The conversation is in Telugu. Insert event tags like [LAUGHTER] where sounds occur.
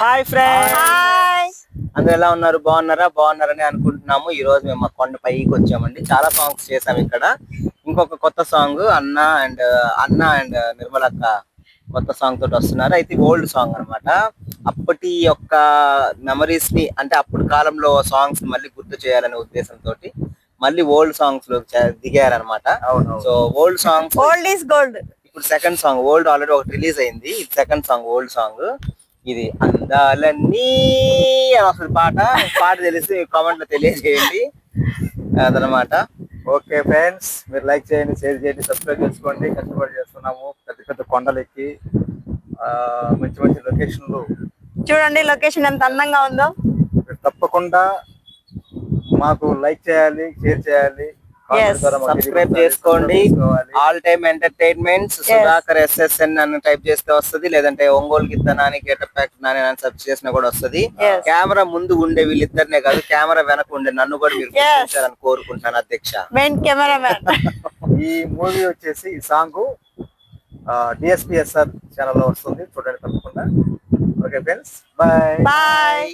హాయ్ ఫ్రెండ్స్ హాయ్ అందరూ ఎలా ఉన్నారు? బాగున్నారా? బాగున్నారని అనుకుంటున్నాము. ఈ రోజు మేము మా కొండ పైకి వచ్చామండి. చాలా సాంగ్స్ చేసాం ఇక్కడ. ఇంకొక కొత్త సాంగ్ అన్న అండ్ అన్న అండ్ నిర్మలక్క కొత్త సాంగ్ తోటి వస్తున్నారు. అయితే ఓల్డ్ సాంగ్ అన్నమాట. అప్పటి యొక్క మెమరీస్ని అంటే అప్పుడు కాలంలో సాంగ్స్ మళ్ళీ గుర్తు చేయాలనే ఉద్దేశంతో మళ్ళీ ఓల్డ్ సాంగ్స్లో దిగారనమాట so old songs old is gold ఇప్పుడు సెకండ్ సాంగ్ ఓల్డ్ ఆల్రెడీ ఒకటి రిలీజ్ అయింది. సెకండ్ సాంగ్ ఓల్డ్ సాంగ్ ఇది అందాలన్నీ. అని వస్తుంది పాట? పాట తెలిసి కామెంట్లో తెలియజేయండి. అదనమాట. ఓకే ఫ్రెండ్స్ మీరు లైక్ చేయండి షేర్ చేయండి సబ్స్క్రైబ్ చేసుకోండి. కష్టపడి చేస్తున్నాము. పెద్ద పెద్ద కొండలు ఎక్కి ఆ, మంచి మంచి లొకేషన్లు చూడండి లొకేషన్ ఎంత అందంగా ఉందో. మీరు తప్పకుండా మాకు లైక్ చేయాలి షేర్ చేయాలి. సబ్స్క్రైబ్ చేసుకోండి. All time entertainments Sudhakar SSN అని టైప్ చేస్తే వస్తది లేదంటే ఒంగోలు గిత్తనాని గెటప్ ప్యాక్ నాని అని సెర్చ్ చేసినా కూడా వస్తది. కెమెరా ముందు ఉండే వీళ్ళిద్దరినే కాదు కెమెరా వెనక ఉండే నన్ను కూడా మీరు. గుర్తించాలని కోరుకుంటున్నాను అధ్యక్ష. [LAUGHS] ఈ మూవీ వచ్చేసి ఈ సాంగ్ డిఎస్పిఎస్ఆర్ ఛానల్లో వస్తుంది. చూడండి తప్పకుండా. Okay friends bye bye